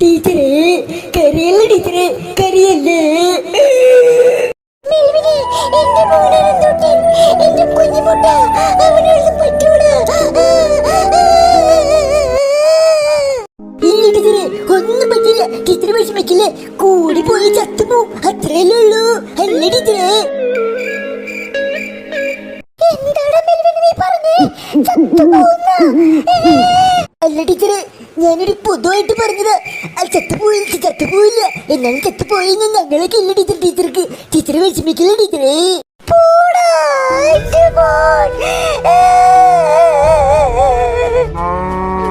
ടീച്ചറേ കരയല്ല ടീച്ചറേ? കരയല്ലേ? ഒന്നും പറ്റില്ല. ടീച്ചർ വിഷമിക്കില്ലേ? കൂടി പോയി ചത്തുപോ. അത്രയല്ലേ ഉള്ളൂ. അല്ലേ ടീച്ചറേ? അല്ല ടീച്ചറെ ഞാനൊരു പൊതുവായിട്ട് പറഞ്ഞത്. ചത്തുപോയില്ല എന്നാലും ചത്തുപോയി ഞങ്ങളൊക്കെ ഇല്ല ടീച്ചർ ടീച്ചർക്ക്. ടീച്ചർ വിഷമിക്കില്ല ടീച്ചറേ.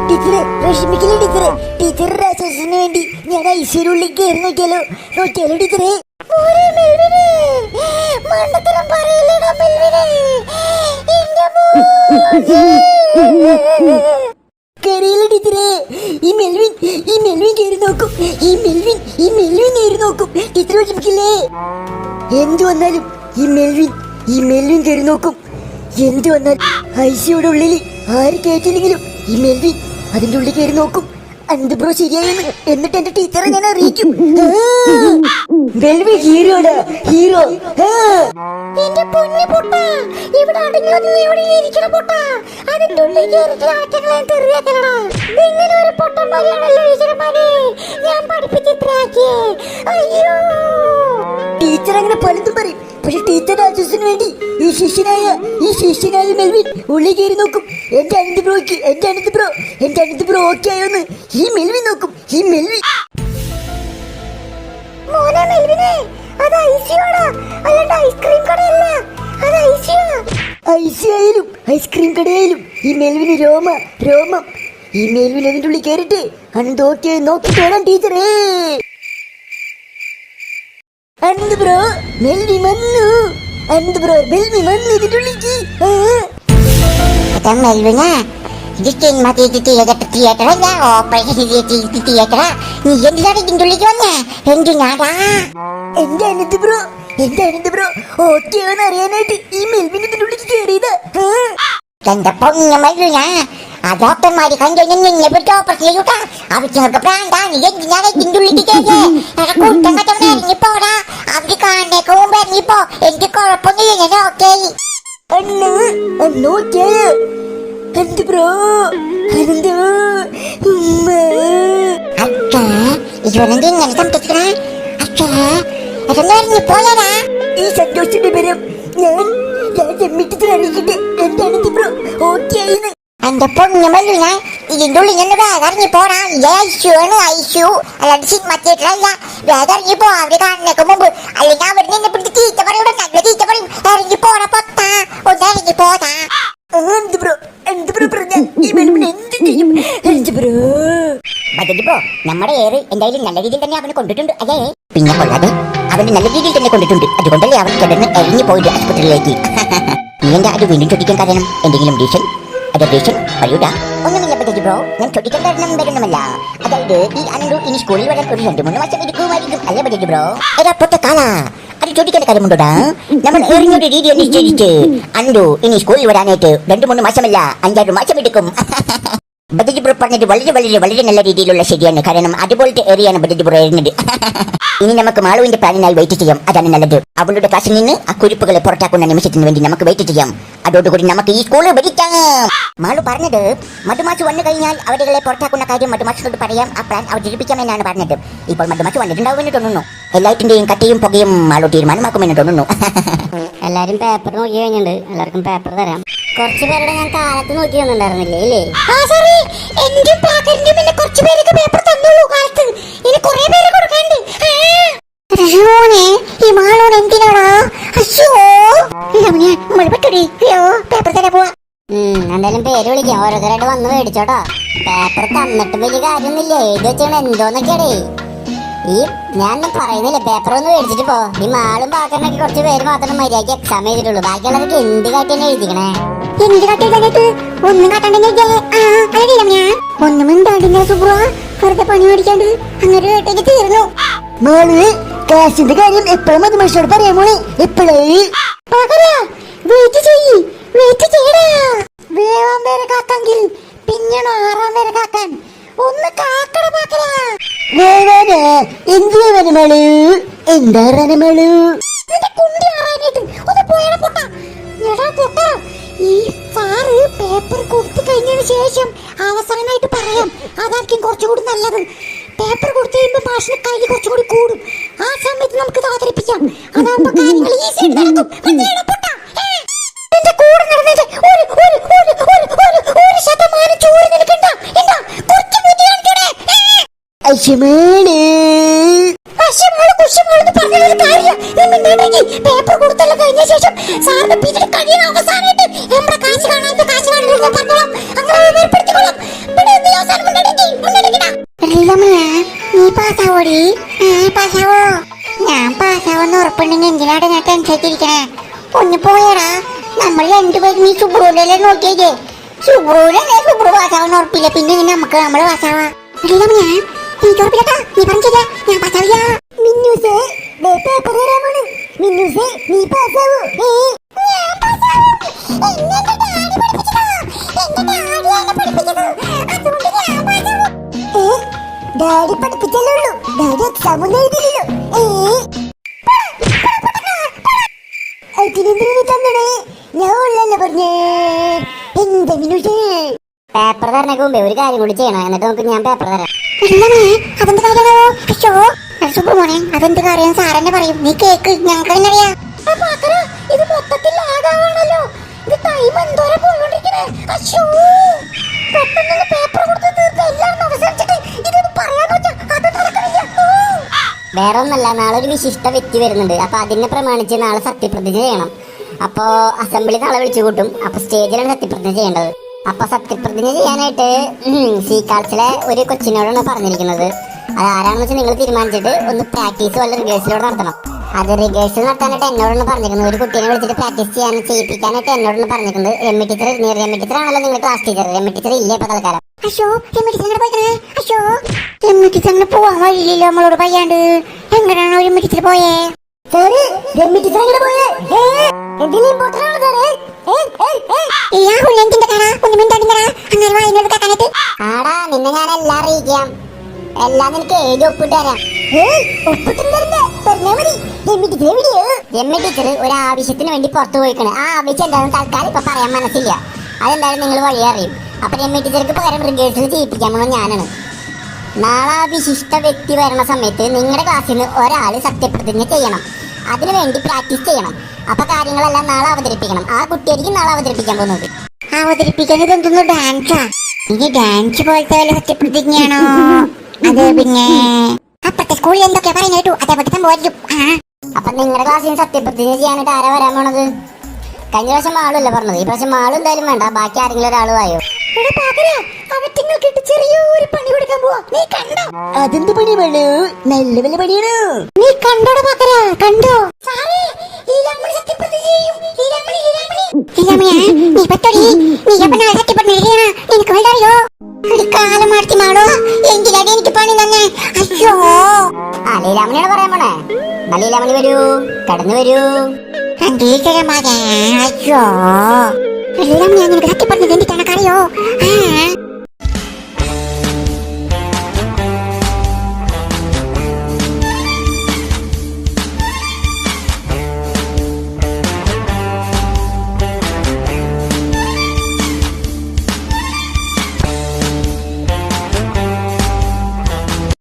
ടീച്ചറെ വിഷമിക്കില്ല ടീച്ചറെ. ടീച്ചറുടെ ആശ്വാസത്തിന് വേണ്ടി ഞാൻ ഐശ്വര്യമുള്ളിൽ കയറി നോക്കിയാലോ? നോക്കിയാലോ ടീച്ചറെ? മണ്ടത്തരം നോക്കും. എന്ത് വന്നാൽ ഐസിയുടെ ഉള്ളിൽ ആര് കയറ്റില്ലെങ്കിലും ഈ മെൽവി അതിന്റെ ഉള്ളിൽ കയറി നോക്കും. എന്ത് ബ്രോ ശരിയായെന്ന് എന്നിട്ട് എന്റെ ടീച്ചറെ ഞാൻ അറിയിക്കും. മെൽവി ഹീറോടാ ഹീറോ! എന്റെ പൊന്നു പൊട്ട ഇവിടെ അടങ്ങി ഒതുങ്ങി ഇവിടെ ഇരിക്കണ പൊട്ട. അതിന്റെ ഉള്ളിൽ കയറിയിട്ട് ആറ്റങ്ങളെ തെറിയാക്കണടാ ഇങ്ങനെ ഒരു പൊട്ടന്മാരെയാണല്ലോ ഈശ്വരന്മാരെ ഞാൻ പഠിപ്പിച്ച് ഇത്രയാക്കിയേ. അയ്യോ. ടീച്ചർ അങ്ങനെ പലതും പറയും. പക്ഷെ ടീച്ചർ ആശ്വാസത്തിന് വേണ്ടി ഈ ശിഷ്യനായ ഈ ശിഷ്യനായ മെൽവിൻ ഉള്ളിൽ കയറി നോക്കും. എന്റെ അനന്ത് ബ്രോയ്ക്ക് എന്റെ അനന്ത് ബ്രോ എന്റെ അനന്ത് ബ്രോ ഓക്കെ ആയോന്ന് ഈ മെൽവിൻ നോക്കും. ഈ മെൽവിൻ. മോനെ മെൽവിനെ അത് ഐസിയോടാ അല്ലാണ്ട് ഐസ്ക്രീം കടയല്ല. അത് ഐസിയോ ഐസ് ഐസ്ക്രീം കടയായാലും ഈ മെൽവിന് രോമ രോമം. ഈ മെൽവിൻ അതിന്റെ ഉള്ളിൽ കയറിട്ട് അനന്ത് ഓക്കെ നോക്കി വരാം ടീച്ചറേ. അനന്ത് ബ്രോ മെൽവി വന്നു അനന്ത് ബ്രോ മെൽവി വന്നു ഇതിന്റെ ഉള്ളിലേക്ക് ആ മെൽവിനെ ഇത് സിനിമ തിയേറ്റർ തിയേറ്റർ അല്ല ഓപ്പറേഷൻ തിയേറ്റർ നീ എന്തിനാണ് ഇതിന്റെ ഉള്ളിലേക്ക് വന്നേ എന്തിനാടാ എന്റെ അനന്ത് ബ്രോ എന്റെ അനന്ത് ബ്രോ ഓക്കെ ആണെന്ന് അറിയാനായിട്ട് ഈ മെൽവിൻ ഇതിന്റെ ഉള്ളിൽ കയറിയതാ എന്റെ പൊന്നു മെൽവിന ആ ഡോക്ടർമാര് കണ്ടു നിന്നെ പിടിച്ച് ഓപ്പറേഷൻ ചെയ്യൂട്ടാ അവർക്ക് പ്രാന്താ നീ എന്തിനാണ് ഇതിന്റെ ഉള്ളിലേക്ക് കയറിയേ അനന്ത് ബ്രോ അനന്ത് ഉമ്മ അച്ഛ ഇവനെന്ത് ഇങ്ങനെ സംതൃപ്തിക്കണേ അച്ഛ അതൊന്നും ഇറങ്ങിപ്പോയാടാ ഈ സന്തോഷത്തിന്റെ വിവരം ഞാൻ ഞാൻ ജമ്മിട്ടത്തിൽ അറിയിക്കട്ടെ എന്റെ അനന്ത് ബ്രോ ഓക്കെ ആയിന്ന് എന്റെ പൊന്നു മെല്ലുന ഇതിന്റെ ഉള്ളിൽ നിന്ന് വേഗം ഇറങ്ങി പോടാ ഇത് ഐശു ആണ് ഐശു അല്ലാണ്ട് സിനിമ തിയേറ്ററല്ല വേഗം ഇറങ്ങി പോ അവർ കാണുന്നേക്ക് മുമ്പ് അല്ലെങ്കിൽ അവർ നിന്നെ പിടിച്ച് തീറ്റ പറയൂടെ നല്ല തീറ്റ പറയും ഇറങ്ങി പോടാ പൊത്താ ഒന്ന് ഇറങ്ങി പോടാ അനന്ത് ബ്രോ അനന്ത് ബ്രോ പറഞ്ഞ ഈ മെൽവിൻ എന്ത് ചെയ്യും അനന്ത് ബ്രോ ബദലിപ്പോ നമ്മുടെ ഏറ് എന്തായാലും നല്ല രീതിയിൽ തന്നെ അവന് കൊണ്ടിട്ടുണ്ട്. അയ്യേ പിന്നെ കൊള്ളാതെ അവന് നല്ല രീതിയിൽ തന്നെ കൊണ്ടിട്ടുണ്ട്. അതുകൊണ്ടല്ലേ അവൻ കിടന്ന് എറിഞ്ഞു പോയിട്ട് ആശുപത്രിയിലേക്ക്. നീ എന്താ അത് വീണ്ടും ചോദിക്കാൻ കാരണം? എന്തെങ്കിലും ഡീഷൻ അതെ ഡീഷൻ പറയൂടാ ഒന്നുമില്ല ബ്രോ ഞാൻ കാരണം ഇനി ബ്രോ? എറിഞ്ഞൊരു ഇനി രണ്ട് മൂന്ന് മാസമല്ല അഞ്ചാറ് മാസം എടുക്കും. ബദജിപുറ പറഞ്ഞത് വളരെ വളരെ വളരെ നല്ല രീതിയിലുള്ള ശരിയാണ്. കാരണം അതുപോലത്തെ ഏറിയാണ് ബദജിപുറ എഴുന്നത് ഇനി നമുക്ക് മാളുവിന്റെ പ്ലാനിനായി വെയിറ്റ് ചെയ്യാം. അതാണ് നല്ലത്. അവളുടെ ക്ലാസ്സിൽ നിന്ന് ആ കുരിപ്പുകളെ പുറത്താക്കുന്ന നിമിഷത്തിന് വേണ്ടി നമുക്ക് വെയിറ്റ് ചെയ്യാം. അതോടുകൂടി നമുക്ക് ഈ സ്കൂൾ ഭരിക്കാം മാളു പറഞ്ഞത് മധുമാച്ച് വന്നു കഴിഞ്ഞാൽ അവരുകളെ പുറത്താക്കുന്ന കാര്യം മധുമാച്ചിനോട് പറയാം. ആ പ്ലാൻ അവതരിപ്പിക്കാമെന്നാണ് പറഞ്ഞത്. ഇപ്പോൾ മധുമാച്ച് വന്നിട്ടുണ്ടാവുമെന്ന് തോന്നുന്നു. എല്ലാറ്റിന്റെയും കട്ടിയും പുകയും മാളു തീരുമാനമാക്കുമെന്ന് തോന്നുന്നു. എല്ലാരും പേപ്പർ നോക്കി കഴിഞ്ഞിട്ടുണ്ട്. എല്ലാവർക്കും പേപ്പർ തരാം. കുറച്ച് പേരുടെ ഞാൻ കാലത്ത് നോക്കി വന്നിട്ടുണ്ടായിരുന്നില്ലേ ഇല്ലേ? ആ സാറേ എന്റെയും പാക്കറ്റിന്റെയും പിന്നെ കുറച്ച് പേരൊക്കെ പേപ്പർ തന്നുള്ളൂ കാലത്ത്. ഇനി കുറേ പേര് കൊടുക്കാണ്ട് ഈ മാളോട് എന്തിനാടാ? അയ്യോ പേപ്പർ പോവാ. എന്തായാലും പേര് വിളിക്കാം. ഓരോരുത്തരായിട്ട് വന്ന് മേടിച്ചോട്ടോ. പേപ്പർ തന്നിട്ട് വലിയ കാര്യമൊന്നുമില്ല. എഴുതി വെച്ചാണ് എന്തോന്നൊക്കെയാടേ. ഈ ഞാൻ പറയുന്നില്ല പേപ്പർ ഒന്ന് മേടിച്ചിട്ട് പോ. ഈ മാളും പാക്കറിനൊക്കെ കുറച്ച് പേര് മാത്രം മര്യാദയ്ക്ക് എക്സാം എഴുതിട്ടുള്ളൂ ബാക്കിയുള്ളവർക്ക് എന്ത് കാട്ടി തന്നെ എഴുതിക്കണേ. എന്ത് കാട്ടി ഒന്നും കാട്ടാണ്ടെങ്കിൽ ഒന്നും ഉണ്ടാടില്ല സുബ്രോ വെറുതെ പണി മേടിക്കാണ്ട് അങ്ങനെ കേട്ടേക്ക് തീർന്നു മാൾ ക്ലാസിന്റെ കാര്യം എപ്പോഴും മധുമാഷോട് പറയാൻ മോളെ. എപ്പോഴേ? പകരാ വെയിറ്റ് ചെയ്യ്. വെയിറ്റ് ചെയ്യടാ. വേവാൻ പേരെ കാക്കാങ്കിൽ പിന്നണോ ആറാം പേരെ കാക്കാൻ. ഒന്ന് കാക്കട വേവാനാ എന്തിനാ വനമളു എന്താ റനമളു നിന്റെ കുണ്ടി ആറാനായിട്ട് ഒന്ന് പോയടാ പൊട്ട. എടാ പൊട്ട ഈ സാറ് പേപ്പർ കൊടുത്തു കഴിഞ്ഞതിന് ശേഷം അവസാനമായിട്ട് പറയാം. അതായിരിക്കും കുറച്ചുകൂടി നല്ലത്. പേപ്പർ കൊടുത്തു കഴിയുമ്പോൾ മാഷിന് കൈ കുറച്ചുകൂടി കൂടും. ആ സമയത്ത് നമുക്ക് അവതരിപ്പിക്കാം. അതാകുമ്പോ കാര്യങ്ങൾ ഈസി നടക്കും മനസ്സിലായോ പൊട്ടാ? ഏ? നിന്റെ കൂടെ നടന്നിട്ട് ഒരു ഒരു ഒരു ഒരു ഒരു ഒരു ശതമാനം ചൂട് നിൽക്കണ്ട എന്താ കുറച്ച് ബുദ്ധി കാണിക്കണേ ഏ? അശ്വമോൾ കുശ്വമോൾ എന്ന് പറഞ്ഞൊരു കാര്യം. നീ മിണ്ടാണ്ടെങ്കിൽ പേപ്പർ കൊടുത്തല്ലോ കഴിഞ്ഞ ശേഷം സാറിന് പിന്നീട് കഴിയുന്ന അവസാനമായിട്ട് നമ്മുടെ കാശ് കാണാൻ കാശ് കാണില്ല പറഞ്ഞോളാം അങ്ങനെ ഏർപ്പെടുത്തിക്കൊള്ളാം. പിന്നെ നീ അവസാനം മിണ്ടാണ്ടെങ്കിൽ മിണ്ടാണ്ടിക്കണ നീ പാസ്സാവോടി. പാസ്സാവോ? ഞാൻ പാസ്സാവെന്ന് ഉറപ്പുണ്ടെങ്കിൽ എന്തിനാണ് ഞാൻ ടെൻഷനായിട്ടിരിക്കണേ ഒന്ന് പോയടാ. നമ്മൾ രണ്ടുപേരും ഈ സുബ്രൂലല്ലേ നോക്കിയേ സുബ്രൂലല്ലേ സുബ്രു പാസ്സാവെന്ന് ഉറപ്പില്ല. പിന്നെ നമുക്ക് നമ്മൾ പാസ്സാവാ. ഞാൻ നീ ഉറപ്പില്ലട്ടാ നീ പറഞ്ഞില്ല ഞാൻ പാസ്സാവില്ല മിന്നൂസേ ദേ പേപ്പർ തരാമാണ് മിന്നൂസേ നീ പാസ്സാവൂ ഏ? ഞാൻ പാസ്സാവും. എന്നെ ഡാഡി പഠിപ്പിച്ചതാ. എന്റെ ഡാഡിയാണ് പഠിപ്പിച്ചത്. അതുകൊണ്ട് ഞാൻ പാസ്സാവും. ഏ? ഡാഡി പഠിപ്പിച്ചല്ലേ ഉള്ളൂ. ഡാഡി എക്സാം ഒന്നും എഴുതില്ലല്ലോ ഏ? അതിനെന്തിനാ നീ ഞാൻ ഉള്ളല്ലേ പറഞ്ഞേ. എന്താ മിന്നൂസേ? പേപ്പർ തരണക്ക് മുമ്പേ ഒരു കാര്യം കൂടി ചെയ്യണം. എന്നിട്ട് നമുക്ക് ഞാൻ പേപ്പർ തരാം. അതെന്ത് അതെന്ത് കാര്യം? സാറന്നെ പറയും. നീ കേക്ക് ഞങ്ങൾക്ക് തന്നെ അറിയാം. ഇത് മൊത്തത്തിൽ ഇത് ടൈം എന്തോരം പോയിക്കൊണ്ടിരിക്കണേ? അശ്ശോ. പെട്ടെന്ന് പേപ്പർ കൊടുത്ത് തീർത്ത് എല്ലാം അവസാനിച്ചിട്ട് ഇതൊന്ന് പറയാന്ന് വെച്ചാ അത് നടക്കണില്ല. വേറെ ഒന്നല്ല നാളെ ഒരു വിശിഷ്ട വ്യക്തി വരുന്നുണ്ട്. അപ്പൊ അതിനെ പ്രമാണിച്ച് നാളെ സത്യപ്രതിജ്ഞ ചെയ്യണം. അപ്പോ അസംബ്ലി നാളെ വിളിച്ചു കൂട്ടും. അപ്പൊ സ്റ്റേജിലാണ് സത്യപ്രതിജ്ഞ ചെയ്യേണ്ടത്. അപ്പൊ സത്യപ്രതിജ്ഞ ചെയ്യാനായിട്ട് സി കാൾസിലെ ഒരു കൊച്ചിനോടാണ് പറഞ്ഞിരിക്കുന്നത്. അത് ആരാണെന്ന് വെച്ചാൽ നിങ്ങൾ തീരുമാനിച്ചിട്ട് ഒന്ന് പ്രാക്ടീസ് വല്ല റിഹേഴ്സലോട് നടത്തണം. അത് റിഹേഴ്സൽ നടത്താനായിട്ട് എന്നോടാണ് പറഞ്ഞിരിക്കുന്നത്. ഒരു കുട്ടീനെ വിളിച്ചിട്ട് പ്രാക്ടീസ് ചെയ്യാൻ ചെയ്യിപ്പിക്കാനായിട്ട് എന്നോടാണ് പറഞ്ഞിരിക്കുന്നത്. രമ്യ ടീച്ചർ രമ്യ ടീച്ചർ ആണല്ലോ നിങ്ങൾ ക്ലാസ് ടീച്ചർ രമ്യ ടീച്ചർ ഇല്ല ഇപ്പൊ തൽക്കാലം? അശോ രമ്മിടിച്ചങ്ങനെ പോയിക്കണേ? അശോ രമ്മിടിച്ചങ്ങനെ പോവാൻ വഴിയില്ലല്ലോ നമ്മളോട് പയ്യാണ്ട് എങ്ങനെയാണോ ടീച്ചർ പോയേ? സാറ് പോയേ. കട ഒന്ന് മിണ്ടാണ്ടിങ്ങടാ അങ്ങനെ ആടാ നിന്നെ ഞാൻ എല്ലാം അറിയിക്കാം. എല്ലാം നിനക്ക് എഴുതി ഒപ്പിട്ട് തരാം. രമ്യ ടീച്ചർ ഒരു ആവശ്യത്തിന് വേണ്ടി പുറത്തു പോയിക്കണ്. ആ ആവശ്യം എന്താണെന്ന് തൽക്കാലം ഇപ്പൊ പറയാൻ മനസ്സില്ല. അതെന്തായാലും നിങ്ങൾ വഴി അറിയും. അപ്പൊ രമ്യ ടീച്ചർക്ക് പകരം റിഗേഴ്സൽ ചെയ്യിപ്പിക്കാൻ ഞാനാണ്. നാളെ ആ വിശിഷ്ട വ്യക്തി വരണ സമയത്ത് നിങ്ങളുടെ ക്ലാസ്സിൽ നിന്ന് ഒരാൾ സത്യപ്രതിജ്ഞ ചെയ്യണം. അതിനു വേണ്ടി പ്രാക്ടീസ് ചെയ്യണം. അപ്പൊ കാര്യങ്ങളെല്ലാം നാളെ അവതരിപ്പിക്കണം. ആ കുട്ടിയായിരിക്കും നാളെ അവതരിപ്പിക്കാൻ പോകുന്നത്. അവതരിപ്പിക്കുന്നത് എന്തോ ഡാൻസാ ഇനി ഡാൻസ് പോലത്തെ വല്ല സത്യപ്രതിജ്ഞയാണോ? അത് പിന്നെ അപ്പത്തെ സ്കൂളിൽ എന്തൊക്കെയാ പറയുന്നത് കേട്ടു. അതേപോലെ സംഭവമായിരിക്കും. ആ. അപ്പൊ നിങ്ങളുടെ ക്ലാസ്സിൽ സത്യപ്രതിജ്ഞ ചെയ്യാനായിട്ട് ആരാ വരാൻ പോണത്? കഴിഞ്ഞ പ്രാവശ്യം ആളുമല്ല പറഞ്ഞത്? ഈ പ്രാവശ്യം മാളും എന്തായാലും വേണ്ട. ബാക്കി ആരെങ്കിലും ഒരാളും ആയോ? ചെറിയൊരു പണി കൊടുക്കാൻ പോവാ. നീ കണ്ടോ? അതെന്ത് പണി വേണു നല്ല വല്ല പണിയാണോ. നീ കണ്ടോടെ പാക്കരാ കണ്ടോ? ഇല്ലമ്മേ, നീ പറ്റടി? നീ അപ്പൊ നാളെ സത്യപ്പെടുന്ന നിനക്ക് വേണ്ട അറിയോ ഒരു കാലം മാറ്റി മാടോ എങ്കിലടി എനിക്ക് പണി തന്നെ അയ്യോ ആ ലീലാമണിയോട് പറയാൻ പോണേ എന്നാ ലീലാമണി വരൂ കടന്നു വരൂ ടീച്ചറെ മകൻ അയ്യോ എല്ലാം ഞാൻ നിനക്ക് സത്യപ്പെടുന്നത് എന്തിട്ടാണ് അറിയോ ആ